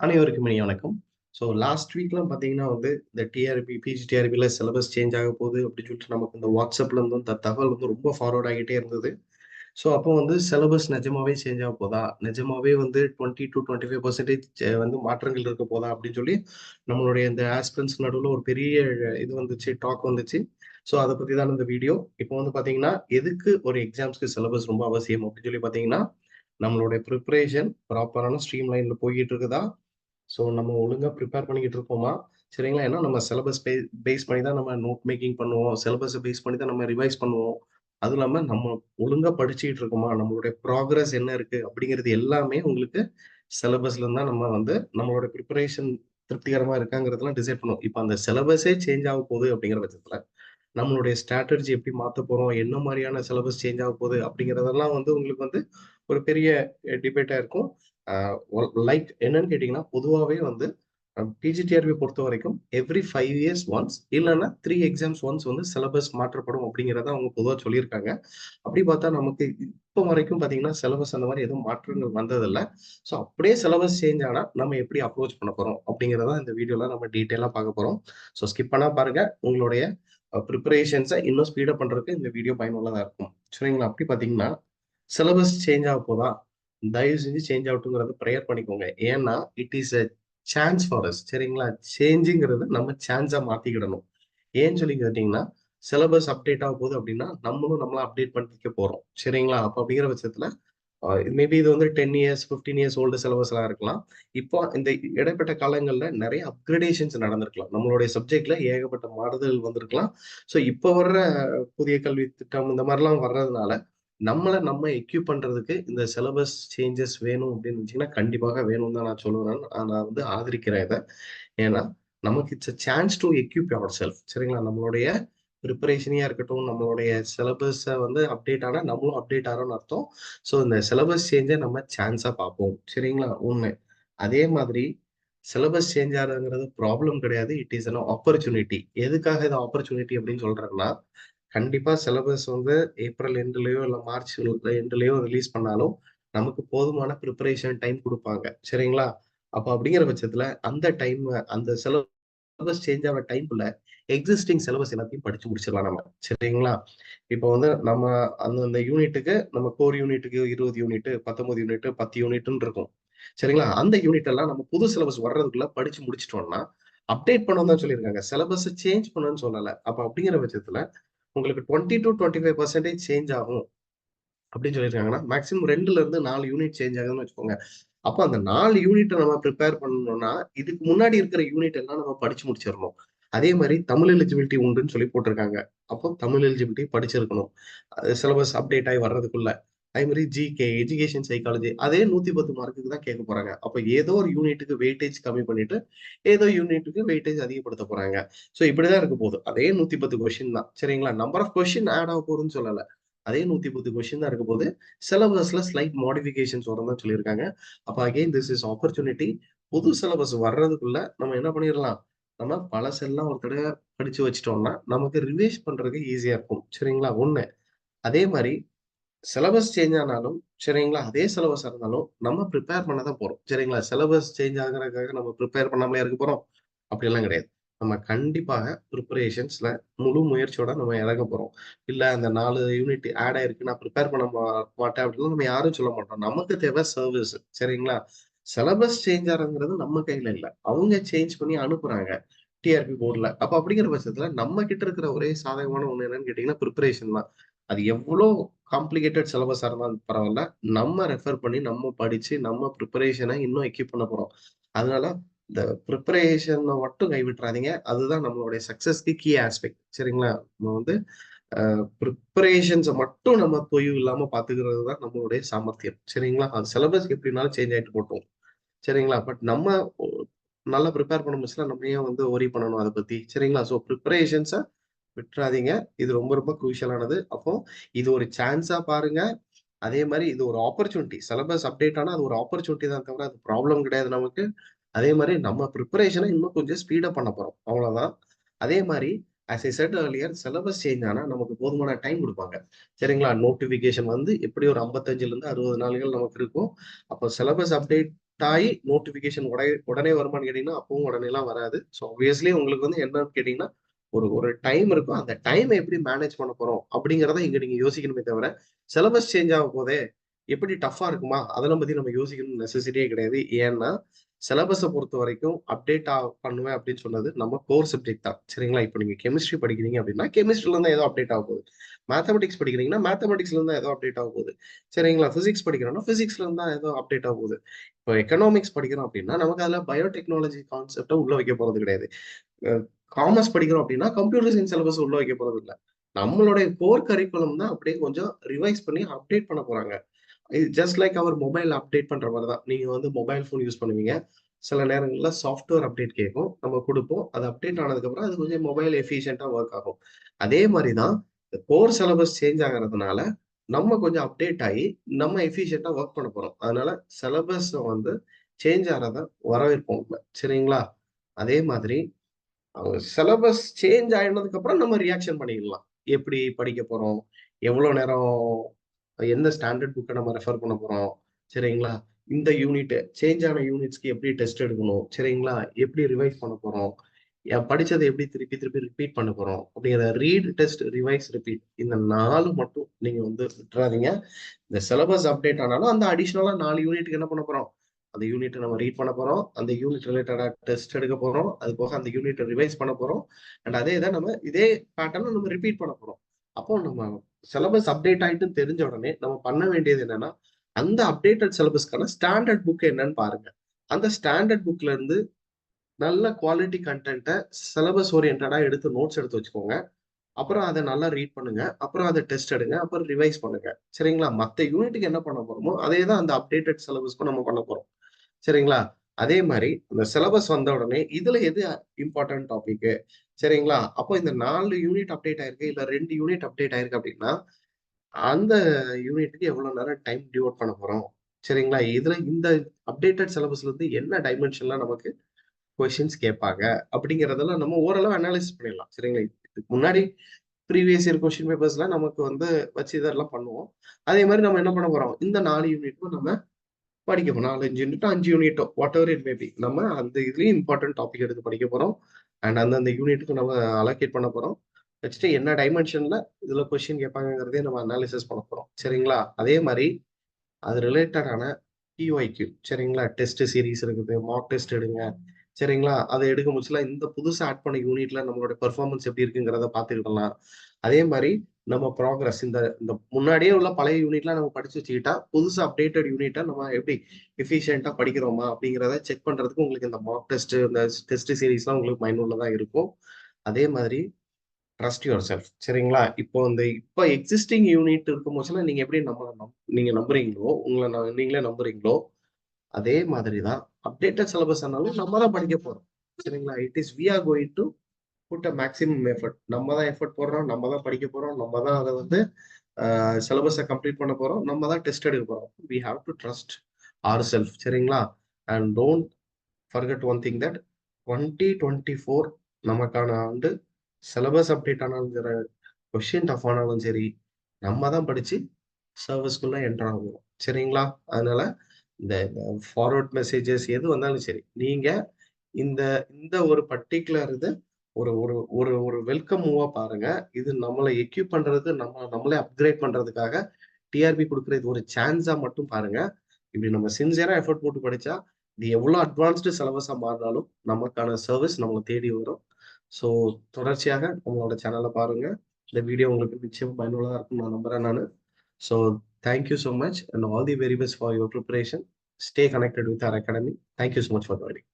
அனைவருக்கும் இனி வணக்கம். ஸோ லாஸ்ட் வீக்லாம் பார்த்தீங்கன்னா வந்து, இந்த டிஆர்பி, பிஜிடிஆர்பில சிலபஸ் சேஞ்ச் ஆக போகுது அப்படின்னு சொல்லிட்டு நமக்கு இந்த WhatsAppல இருந்தும் இந்த தகவல் வந்து ரொம்ப ஃபார்வர்ட் ஆகிட்டே இருந்தது. ஸோ அப்போ வந்து சிலபஸ் நிஜமாவே சேஞ்ச் ஆக போதா? நிஜமாவே வந்து 20-25% வந்து மாற்றங்கள் இருக்க போதா? அப்படின்னு சொல்லி நம்மளுடைய இந்த ஆஸ்பிரன்ஸ் நடுவில் ஒரு பெரிய இது வந்துச்சு, டாக் வந்துச்சு. ஸோ அதை பற்றி தான் இந்த வீடியோ. இப்போ வந்து பார்த்தீங்கன்னா, எதுக்கு ஒரு எக்ஸாம்ஸ்க்கு சிலபஸ் ரொம்ப அவசியம் அப்படின்னு சொல்லி பார்த்தீங்கன்னா, நம்மளுடைய ப்ரிப்பரேஷன் ப்ராப்பரான ஸ்ட்ரீம் லைனில் போய்கிட்டு இருக்குதா? ஸோ நம்ம ஒழுங்காக ப்ரிப்பேர் பண்ணிக்கிட்டு இருக்கோமா? சரிங்களா? ஏன்னா நம்ம சிலபஸ் பே பேஸ் பண்ணி தான் நம்ம நோட் மேக்கிங் பண்ணுவோம். சிலபஸை பேஸ் பண்ணி தான் நம்ம ரிவைஸ் பண்ணுவோம். அதுவும் இல்லாமல் நம்ம ஒழுங்காக படிச்சுக்கிட்டு இருக்கோமா? நம்மளுடைய ப்ராக்ரஸ் என்ன இருக்குது அப்படிங்கிறது எல்லாமே உங்களுக்கு சிலபஸ்ல தான் நம்ம வந்து நம்மளோட ப்ரிப்பரேஷன் திருப்திகரமாக இருக்காங்கிறதெல்லாம் டிசைட் பண்ணுவோம். இப்போ அந்த சிலபஸே சேஞ்ச் ஆக போகுது அப்படிங்கிற பட்சத்தில் நம்மளுடைய ஸ்ட்ராட்டஜி எப்படி மாற்ற போகிறோம் என்ன மாதிரியான சிலபஸ் சேஞ்ச் ஆக போகுது? அப்படிங்கிறதெல்லாம் வந்து உங்களுக்கு வந்து ஒரு பெரிய டிபேட்டாக இருக்கும். லைக் என்னன்னு கேட்டீங்கன்னா, பொதுவாகவே வந்து பிஜிடிஆர்பி பொறுத்த வரைக்கும் எவ்ரி ஃபைவ் இயர்ஸ் ஒன்ஸ் இல்லைன்னா த்ரீ எக்ஸாம்ஸ் ஒன்ஸ் வந்து சிலபஸ் மாற்றப்படும் அப்படிங்கிறத அவங்க பொதுவாக சொல்லியிருக்காங்க. அப்படி பார்த்தா நமக்கு இப்போ வரைக்கும் பார்த்தீங்கன்னா, சிலபஸ் அந்த மாதிரி எதுவும் மாற்றங்கள் வந்ததில்ல. ஸோ அப்படியே சிலபஸ் சேஞ்ச் ஆனால் நம்ம எப்படி அப்ரோச் பண்ண போகிறோம் அப்படிங்கிறத இந்த வீடியோவில் நம்ம டீட்டெயிலாக பார்க்க போகிறோம் ஸோ ஸ்கிப் பண்ணால் பாருங்கள் உங்களுடைய ப்ரிப்பரேஷன்ஸை இன்னும் ஸ்பீடப் பண்ணுறதுக்கு இந்த வீடியோ பயனுள்ளதாக இருக்கும். சரிங்களா? அப்படி பார்த்தீங்கன்னா, சிலபஸ் சேஞ்ச் ஆக போதா? தயவு செஞ்சு சேஞ்ச் ஆகட்டும்ங்கிறத ப்ரேயர் பண்ணிக்கோங்க. ஏன்னா, it is a chance for us சரிங்களா? சேஞ்சுங்கிறத நம்ம சான்ஸா மாத்திக்கிடணும். ஏன்னு சொல்லி கேட்டீங்கன்னா, சிலபஸ் அப்டேட் ஆக போகுது அப்படின்னா, நம்மளும் நம்மள அப்டேட் பண்ணிக்க போறோம். சரிங்களா? அப்ப அப்படிங்கிற பட்சத்துல, மேபி இது வந்து 10 இயர்ஸ், 15 இயர்ஸ் ஓல்டு சிலபஸா இருக்கலாம். இப்போ இந்த இடைப்பட்ட காலங்கள்ல நிறைய அப்கிரேடேஷன்ஸ் நடந்திருக்கலாம். நம்மளுடைய சப்ஜெக்ட்ல ஏகப்பட்ட மாறுதல் வந்திருக்கலாம். ஸோ இப்போ வர்ற புதிய கல்வி திட்டம் இந்த மாதிரிலாம் வர்றதுனால, நம்மளை நம்ம எக்யூப் பண்றதுக்கு இந்த சிலபஸ் சேஞ்சஸ் வேணும் அப்படின்னு நினைச்சீங்கன்னா, கண்டிப்பாக வேணும்னு தான் நான் சொல்லுவேன். நான் நான் வந்து ஆதரிக்கிறேன் இதை ஏன்னா, நமக்கு it's a chance to equip our self சரிங்களா? நம்மளுடைய ப்ரிப்பரேஷனையா இருக்கட்டும், நம்மளுடைய சிலபஸை வந்து அப்டேட் ஆனா நம்மளும் அப்டேட் ஆகிறோம்னு அர்த்தம். ஸோ இந்த சிலபஸ் சேஞ்ச நம்ம சான்ஸா பார்ப்போம். சரிங்களா? உண்மை அதே மாதிரி சிலபஸ் சேஞ்ச் ஆகுதுங்கிறது ப்ராப்ளம் கிடையாது. It is an opportunity. எதுக்காக இது ஆப்பர்ச்சுனிட்டி அப்படின்னு சொல்றேன்னா, கண்டிப்பா சிலபஸ் வந்து ஏப்ரல் எண்ட்லயோ இல்ல மார்ச் எண்ட்லயோ ரிலீஸ் பண்ணாலும், நமக்கு போதுமான ப்ரிப்பரேஷன் டைம் கொடுப்பாங்க சரிங்களா? அப்ப அப்படிங்கிற பட்சத்துல அந்த டைம் அந்த சிலபஸ் சேஞ்ச் ஆகிற டைம்ல எக்ஸிஸ்டிங் சிலபஸ் எல்லாத்தையும் படிச்சு முடிச்சிடலாம் நம்ம. சரிங்களா? இப்போ வந்து நம்ம அந்தந்த யூனிட்டுக்கு நம்ம கோர் யூனிட்டுக்கு 20 யூனிட், 19 யூனிட், பத்து யூனிட்னு இருக்கும். சரிங்களா? அந்த யூனிட் எல்லாம் நம்ம புது சிலபஸ் வர்றதுக்குள்ள படிச்சு முடிச்சிட்டோம்னா அப்டேட் பண்ணணும்னு தான் சொல்லியிருக்காங்க. சிலபஸ சேஞ்ச் பண்ணணும்னு சொல்லல. அப்ப அப்படிங்கிற பட்சத்துல, உங்களுக்கு 20-25% சேஞ்ச் ஆகும். அப்படின்னு சொல்லியிருக்காங்கன்னா, மேக்ஸிமம் ரெண்டுல இருந்து நாலு யூனிட் சேஞ்ச் ஆகுதுன்னு வச்சுக்கோங்க. அப்போ அந்த நாலு யூனிட்ட நம்ம ப்ரிப்பேர் பண்ணணும்னா, இதுக்கு முன்னாடி இருக்கிற யூனிட் எல்லாம் நம்ம படிச்சு முடிச்சிடணும் அதே மாதிரி தமிழ் எலிஜிபிலிட்டி உண்டுன்னு சொல்லி போட்டிருக்காங்க. அப்போ தமிழ் எலிஜிபிலிட்டி படிச்சிருக்கணும். சிலபஸ் அப்டேட் ஆகி வர்றதுக்குள்ள. அதே மாரி ஜிகே, எஜுகேஷன் சைக்காலஜி அதே 110 மார்க்குக்கு தான் கேட்க போறாங்க. அப்ப ஏதோ ஒரு யூனிட்டுக்கு வெயிட்டேஜ் கம்மி பண்ணிட்டு, ஏதோ யூனிட்டுக்கு வெயிட்டேஜ் அதிகப்படுத்த போறாங்க. ஸோ இப்படிதான் இருக்க போகுது. அதே 110 கொஸ்டின் தான். சரிங்களா? நம்பர் ஆஃப் கொஸ்டின் ஆட் ஆக போகுதுன்னு சொல்லல. அதே 110 கொஸ்டின் தான் இருக்க போகுது. சிலபஸ்ல ஸ்லைட் மாடிஃபிகேஷன்ஸ் வரும்னு தான் சொல்லியிருக்காங்க. அப்ப அகைன் திஸ் இஸ் ஆப்பர்ச்சுனிட்டி. புது சிலபஸ் வர்றதுக்குள்ள நம்ம என்ன பண்ணிடலாம் நம்ம பழசெல்லாம் ஒரு தடவை படிச்சு வச்சிட்டோம்னா நமக்கு ரிவைஸ் பண்றதுக்கு ஈஸியா இருக்கும். சரிங்களா? ஒண்ணு அதே மாதிரி சிலபஸ் சேஞ்ச் ஆனாலும், சரிங்களா? அதே சிலபஸ் இருந்தாலும், நம்ம பிரிப்பேர் பண்ண தான் போறோம். சரிங்களா? சிலபஸ் சேஞ்ச் ஆகுறதுக்காக நம்ம பிரிப்பேர் பண்ணாமலே இருக்க போறோம்? அப்படியெல்லாம் கிடையாது. நம்ம கண்டிப்பாக பிரிப்பரேஷன்ஸ்ல முழு முயற்சியோட நம்ம இறங்க போறோம். இல்ல அந்த நாலு யூனிட் ஆட் ஆயிருக்கு. நான் ப்ரிப்பேர் பண்ண மாட்டேன் அப்படின்னு நம்ம யாரும் சொல்ல மாட்டோம். நமக்கு தேவை சர்வீஸ். சரிங்களா? சிலபஸ் சேஞ்ச் ஆறதுங்கிறது நம்ம கையில இல்ல. அவங்க சேஞ்ச் பண்ணி அனுப்புறாங்க. டிஆர்பி போர்டில் அப்ப அப்படிங்கிற பட்சத்துல நம்ம கிட்ட இருக்கிற ஒரே சாதகமான ஒண்ணு என்னன்னு கேட்டீங்கன்னா, பிரிப்பரேஷன் தான். அது எவ்வளோ காம்ப்ளிகேட்டட் சிலபஸாக இருந்தாலும் பரவாயில்ல நம்ம ரெஃபர் பண்ணி, நம்ம படித்து நம்ம ப்ரிப்பரேஷனை இன்னும் எக்யூப் பண்ண போகிறோம் அதனால இந்த ப்ரிப்பரேஷனை மட்டும் கைவிட்றாதீங்க. அதுதான் நம்மளுடைய சக்ஸஸ்க்கு கீ ஆஸ்பெக்ட். சரிங்களா? நம்ம வந்து ப்ரிப்பரேஷன்ஸை மட்டும் நம்ம தொய்வு இல்லாமல் பார்த்துக்கிறது தான் நம்மளுடைய சாமர்த்தியம். சரிங்களா? அது சிலபஸ் எப்படினாலும் சேஞ்ச் ஆகிட்டு போட்டோம் சரிங்களா? பட் நம்ம நல்லா ப்ரிப்பேர் பண்ண முடிஞ்சுச்சுனா, நம்ம ஏன் வந்து ஒரி பண்ணணும் அதை பற்றி சரிங்களா? ஸோ ப்ரிப்பரேஷன்ஸை விட்டுறாதீங்க இது ரொம்ப ரொம்ப குரூஷியலானது. அப்போ இது ஒரு சான்ஸா பாருங்க. அதே மாதிரி இது ஒரு ஆப்பர்ச்சுனிட்டி. சிலபஸ் அப்டேட் ஆனா அது ஒரு ஆப்பர்ச்சுனிட்டி தான் தவிர, அது ப்ராப்ளம் கிடையாது நமக்கு. அதே மாதிரி நம்ம ப்ரிப்பரேஷனை இன்னும் கொஞ்சம் ஸ்பீடப் பண்ண போறோம். அவ்வளோதான். அதே மாதிரி as I said earlier syllabus change ஆனா நமக்கு போதுமான டைம் கொடுப்பாங்க சரிங்களா? நோட்டிஃபிகேஷன் வந்து எப்படி ஒரு 55லிருந்து 60 நாள்கள் நமக்கு இருக்கும். அப்போ சிலபஸ் அப்டேட் ஆகி நோட்டிபிகேஷன் உடனே உடனே வருமான்னு கேட்டீங்கன்னா அப்பவும் உடனே எல்லாம் வராது ஸோ ஆப்வியஸ்லி உங்களுக்கு வந்து என்னன்னு கேட்டீங்கன்னா ஒரு ஒரு டைம் இருக்கும் அந்த டைம் எப்படி மேனேஜ் பண்ண போறோம் அப்படிங்கிறத இங்க நீங்க யோசிக்கணுமே தவிர சிலபஸ் சேஞ்ச் ஆக போதே எப்படி டஃபா இருக்குமா அதெல்லாம் பத்தி நம்ம யோசிக்கணும் நெசசிட்டியே கிடையாது. ஏன்னா சிலபஸை பொறுத்த வரைக்கும் அப்டேட் பண்ணுவேன் அப்படின்னு சொன்னது நம்ம கோர் சப்ஜெக்ட் தான். சரிங்களா? இப்போ நீங்க கெமிஸ்ட்ரி படிக்கிறீங்க அப்படின்னா கெமிஸ்ட்ரில இருந்தா ஏதோ அப்டேட் ஆக போகுது. மேத்தமெட்டிக்ஸ் படிக்கிறீங்கன்னா மேத்தமெட்டிக்ஸ்ல இருந்தா ஏதோ அப்டேட் ஆக போகுது. சரிங்களா? பிசிக்ஸ் படிக்கிறோம்னா பிசிக்ஸ்ல இருந்தா ஏதோ அப்டேட் ஆக போகுது. இப்போ எக்கனாமிக்ஸ் படிக்கிறோம் அப்படின்னா நமக்கு அதுல பயோடெக்னாலஜி கான்செப்டை உள்ள வைக்க போறது கிடையாது. காமர்ஸ் படிக்கிறோம் அப்படின்னா கம்ப்யூட்டர் சயின்ஸ் சிலபஸ் உள்ள வைக்க போறது இல்லை. நம்மளுடைய கோர் கரிக்குலம் தான் அப்படியே கொஞ்சம் ரிவைஸ் பண்ணி அப்டேட் பண்ண போறாங்க. Just like our mobile update பண்ற மாதிரி தான். நீங்க வந்து மொபைல் ஃபோன் யூஸ் பண்ணுவீங்க. சில நேரங்களில் சாஃப்ட்வேர் அப்டேட் கேட்கும். நம்ம கொடுப்போம். அது அப்டேட் ஆனதுக்கப்புறம் அது கொஞ்சம் மொபைல் எஃபிஷியண்டா ஒர்க் ஆகும். அதே மாதிரி தான் கோர் சிலபஸ் சேஞ்ச் ஆகிறதுனால நம்ம கொஞ்சம் அப்டேட் ஆகி நம்ம எஃபிஷியண்டா ஒர்க் பண்ண போறோம். அதனால சிலபஸ் வந்து சேஞ்ச் ஆகிறத வரவேற்போம். சரிங்களா? அதே மாதிரி அவங்க சிலபஸ் சேஞ்ச் ஆயினதுக்கு அப்புறம் நம்ம ரியாக்ஷன் பண்ணிக்கலாம் எப்படி படிக்க போறோம்? எவ்வளவு நேரம் எந்த ஸ்டாண்டர்ட் புக்கை நம்ம ரெஃபர் பண்ண போறோம்? சரிங்களா? இந்த யூனிட் சேஞ்ச் ஆன யூனிட்ஸ்க்கு எப்படி டெஸ்ட் எடுக்கணும்? சரிங்களா? எப்படி ரிவைஸ் பண்ண போறோம்? படிச்சதை எப்படி திருப்பி திருப்பி ரிப்பீட் பண்ண போறோம்? அப்படிங்கிற ரீட் டெஸ்ட் ரிவைஸ் ரிப்பீட் இந்த நாலு மட்டும் நீங்க வந்து விட்டுறாதீங்க. இந்த சிலபஸ் அப்டேட் ஆனாலும் அந்த அடிஷ்னலா நாலு யூனிட்டுக்கு என்ன பண்ண போறோம்? அந்த யூனிட்டை நம்ம ரீட் பண்ண போறோம். அந்த யூனிட் ரிலேட்டடா டெஸ்ட் எடுக்க போறோம். அது போக அந்த யூனிட்டை ரிவைஸ் பண்ண போறோம். அண்ட் அதே இதை நம்ம இதே பேட்டர்ன் நம்ம ரிப்பீட் பண்ண போறோம். அப்போ நம்ம சிலபஸ் அப்டேட் ஆயிட்டு தெரிஞ்ச உடனே நம்ம பண்ண வேண்டியது என்னன்னா அந்த அப்டேட்டட் சிலபஸ்க்கான ஸ்டாண்டர்ட் புக் என்னன்னு பாருங்க. அந்த ஸ்டாண்டர்ட் புக்ல இருந்து நல்ல குவாலிட்டி கண்டென்ட்டை சிலபஸ் ஓரியன்டா எடுத்து நோட்ஸ் எடுத்து வச்சுக்கோங்க. அப்புறம் அதை நல்லா ரீட் பண்ணுங்க. அப்புறம் அதை டெஸ்ட் எடுங்க. அப்புறம் ரிவைஸ் பண்ணுங்க. சரிங்களா? மற்ற யூனிட்டுக்கு என்ன பண்ண போறோமோ அதே தான் அந்த அப்டேட்டட் சிலபஸ்க்கும் நம்ம பண்ண போறோம். சரிங்களா? அதே மாதிரி அந்த சிலபஸ் வந்த உடனே இதுல எது இம்பார்ட்டன்ட் டாபிக் சரிங்களா? அப்போ இந்த நாலு யூனிட் அப்டேட் ஆயிருக்கு இல்ல ரெண்டு யூனிட் அப்டேட் ஆயிருக்கு அப்படின்னா அந்த யூனிட்டுக்கு எவ்வளவு நேரம் டைம் டிவோட் பண்ண போறோம்? சரிங்களா? இதுல இந்த அப்டேட்டட் சிலபஸ்ல இருந்து என்ன டைமென்ஷன்லாம் நமக்கு கொஸ்டின்ஸ் கேட்பாங்க? அப்படிங்கறதெல்லாம் நம்ம ஓரளவு அனாலிசிஸ் பண்ணிடலாம். சரிங்களா? இதுக்கு முன்னாடி ப்ரீவியஸ் இயர் கொஸ்டின் பேப்பர்ஸ்லாம் நமக்கு வந்து வச்சு இதெல்லாம் பண்ணுவோம். அதே மாதிரி நம்ம என்ன பண்ண போறோம்? இந்த நாலு யூனிட்டும் நம்ம படிக்க போறோம். நாலஞ்சு யூனிட்டோ அஞ்சு யூனிட்டோ வாட் எவர் இட் மேபி நம்ம அந்த இதுலேயும் இம்பார்ட்டன்ட் டாபிக் எடுத்து படிக்க போகிறோம் அண்ட் அந்தந்த யூனிட்டுக்கு நம்ம அலோகேட் பண்ண போகிறோம் வச்சுட்டு என்ன டைமென்ஷனில் இதில் கொஷின் கேட்பாங்கிறதே நம்ம அனாலிசிஸ் பண்ண போகிறோம் சரிங்களா? அதே மாதிரி அது ரிலேட்டடான டிஒய்க்யூ சரிங்களா? டெஸ்ட் சீரீஸ் இருக்குது. மார்க் டெஸ்ட் எடுங்க. சரிங்களா? அதை எடுக்க முடிச்சுலாம் இந்த புதுசாக ஆட் பண்ண யூனிட்ல நம்மளோட பெர்ஃபார்மன்ஸ் எப்படி இருக்குங்கிறத பார்த்துக்கிடலாம் அதே மாதிரி நம்ம ப்ராக்ரஸ் இந்த இந்த முன்னாடியே உள்ள பழைய யூனிட்லாம் நம்ம படிச்சு வச்சுக்கிட்டா புதுசு அப்டேட்டட் யூனிட்டை நம்ம எப்படி எஃபிஷியண்டா படிக்கிறோமா அப்படிங்கிறத செக் பண்றதுக்கு உங்களுக்கு இந்த மாக் டெஸ்ட் இந்த டெஸ்ட் சீரீஸ்லாம் உங்களுக்கு மைண்ட் இருக்கும். அதே மாதிரி ட்ரஸ்ட் யுவர் செல்ஃப் சரிங்களா? இப்போ இந்த இப்போ எக்ஸிஸ்டிங் யூனிட் இருக்கும் போது நீங்க எப்படி நம்ம நீங்க நம்புறீங்களோ உங்களை நீங்களே நம்புறீங்களோ அதே மாதிரி தான் அப்டேட்டட் சிலபஸ் ஆனாலும் நம்ம தான் படிக்க போறோம். சரிங்களா? It is we are going to put a maximum effort நம்ம தான் எஃபர்ட் போடுறோம் நம்ம தான் படிக்க போறோம் நம்ம தான் அதை வந்து சிலபஸை கம்ப்ளீட் பண்ண போறோம் நம்ம தான் டெஸ்ட் எடுக்க போறோம். We have to trust our self சரிங்களா? And don't forget one thing that twenty twenty four நமக்கான ஆண்டு சிலபஸ் அப்டேட் ஆனாலும் சரி கொஷின் டஃப் ஆனாலும் சரி நம்ம தான் படிச்சு சர்வீஸ்க்குள்ள என்டர் ஆகும் சரிங்களா? அதனால இந்த ஃபார்வர்ட் மெசேஜஸ் எது வந்தாலும் சரி நீங்க இந்த இந்த ஒரு பர்டிகுலர் இது ஒரு ஒரு ஒரு ஒரு வெல்கம் மூவா பாருங்க. இது நம்மளை எக்யூப் பண்றது நம்ம நம்மளே அப்கிரேட் பண்றதுக்காக டிஆர்பி கொடுக்குற இது ஒரு சான்ஸா மட்டும் பாருங்க. இப்படி நம்ம சின்சியரா எஃபர்ட் போட்டு படிச்சா இது எவ்வளவு அட்வான்ஸ்டு சிலபஸா மாறினாலும் நமக்கான சர்வீஸ் நம்மளை தேடி வரும். ஸோ தொடர்ச்சியாக நம்மளோட சேனலை பாருங்க. இந்த வீடியோ உங்களுக்கு நிச்சயம் பயனுள்ளதாக இருக்கும் நான் நம்புறேன் நான். So thank you so much and all the very best for your preparation stay connected with our academy thank you so much for வாடிங்